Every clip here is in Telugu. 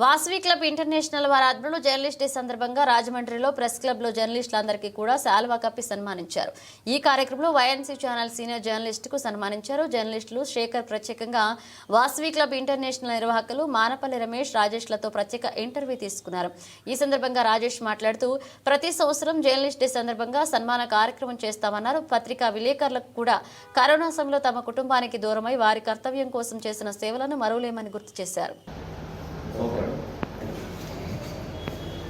వాసవి క్లబ్ ఇంటర్నేషనల్ వారి ఆధ్వర్యంలో జర్నలిస్ట్ డే సందర్భంగా రాజమండ్రిలో ప్రెస్ క్లబ్లో జర్నలిస్టులందరికీ కూడా శాల్వా కప్పి సన్మానించారు. ఈ కార్యక్రమంలో వైఎన్సీ ఛానల్ సీనియర్ జర్నలిస్ట్కు సన్మానించారు. జర్నలిస్టులు శేఖర్ ప్రత్యేకంగా వాసవి క్లబ్ ఇంటర్నేషనల్ నిర్వాహకులు మానపల్లి రమేష్ రాజేష్లతో ప్రత్యేక ఇంటర్వ్యూ తీసుకున్నారు. ఈ సందర్భంగా రాజేష్ మాట్లాడుతూ ప్రతి సంవత్సరం జర్నలిస్ట్ డే సందర్భంగా సన్మాన కార్యక్రమం చేస్తామన్నారు. పత్రికా విలేకరులకు కూడా కరోనా సమయంలో తమ కుటుంబానికి దూరమై వారి కర్తవ్యం కోసం చేసిన సేవలను మరువలేమని గుర్తు చేశారు.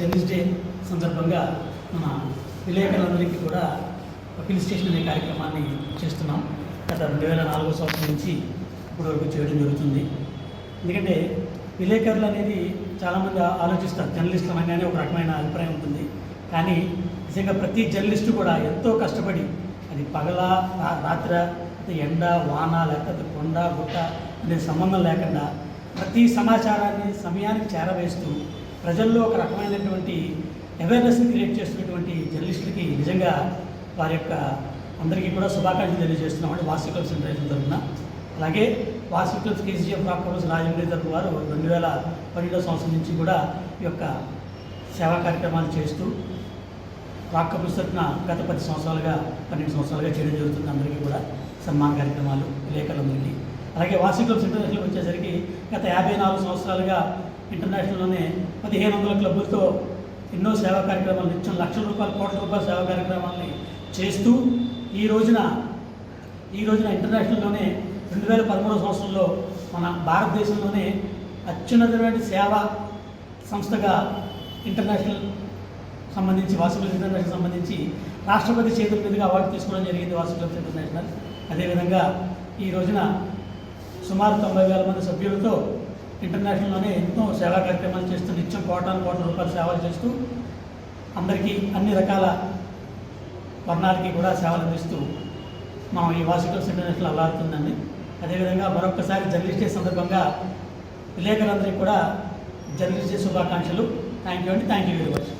జర్నలిస్ట్ డే సందర్భంగా మన విలేకరులందరికీ కూడా అపీల్ స్టేషన్ అనే కార్యక్రమాన్ని చేస్తున్నాం. గత రెండు వేల నాలుగో సంవత్సరం నుంచి ఇప్పటి వరకు చేయడం జరుగుతుంది. ఎందుకంటే విలేకరులు అనేది చాలామంది ఆలోచిస్తారు. జర్నలిస్టులు అనగానే ఒక రకమైన అభిప్రాయం ఉంటుంది. కానీ నిజంగా ప్రతి జర్నలిస్టు కూడా ఎంతో కష్టపడి అది పగల రా- రాత్ర ఎండ వాన లేకపోతే కొండ గుట్ట అనే సంబంధం లేకుండా ప్రతి సమాచారాన్ని సమయానికి చేరవేస్తూ ప్రజల్లో ఒక రకమైనటువంటి అవేర్నెస్ని క్రియేట్ చేస్తున్నటువంటి జర్నలిస్టులకి నిజంగా వారి యొక్క అందరికీ కూడా శుభాకాంక్షలు తెలియజేస్తున్నామండి వాసి క్లబ్స్ ఇంటర్నేషనల్ తరఫున అలాగే వాసి క్లబ్స్ కేసీఎఫ్ రాకపోతే రాజమండ్రి తరఫు వారు రెండు వేల పన్నెండో సంవత్సరం నుంచి కూడా ఈ యొక్క సేవా కార్యక్రమాలు చేస్తూ రాక్ కపుల్స్ తరఫున గత పది సంవత్సరాలుగా పన్నెండు సంవత్సరాలుగా చేయడం జరుగుతుంది. అందరికీ కూడా సన్మాన కార్యక్రమాలు విలేకరులందరికీ. అలాగే వాసి క్లబ్స్ ఇంటర్నేషనల్ వచ్చేసరికి గత యాభై నాలుగు సంవత్సరాలుగా ఇంటర్నేషనల్లోనే పదిహేను వందల క్లబ్బులతో ఎన్నో సేవా కార్యక్రమాలు నిత్యం లక్షల రూపాయల కోట్ల రూపాయల సేవా కార్యక్రమాలని చేస్తూ ఈ రోజున ఈ రోజున ఇంటర్నేషనల్లోనే రెండు వేల పదమూడవ సంవత్సరంలో మన భారతదేశంలోనే అత్యున్నతమైన సేవా సంస్థగా ఇంటర్నేషనల్ సంబంధించి వాసుకుల ఇంటర్నేషనల్ సంబంధించి రాష్ట్రపతి చేతుల మీదుగా అవార్డు తీసుకోవడం జరిగింది వాసుకుల ఇంటర్నేషనల్. అదేవిధంగా ఈ రోజున సుమారు తొంభై వేల మంది సభ్యులతో ఇంటర్నేషనల్లోనే ఎన్నో సేవా కార్యక్రమాలు చేస్తూ నిత్యం కోటాను కోట్ల రూపాయల సేవలు చేస్తూ అందరికీ అన్ని రకాల వర్ణాలకి కూడా సేవలు అందిస్తూ మనం ఈ వాసికల్స్ ఇంటర్నేషనల్ అల్లాడుతుందండి అదేవిధంగా మరొకసారి జర్నలిస్ట్ డే సందర్భంగా విలేకరులందరికీ కూడా జర్నలిస్ట్ డే శుభాకాంక్షలు. థ్యాంక్ యూ అండి. Thank you very much.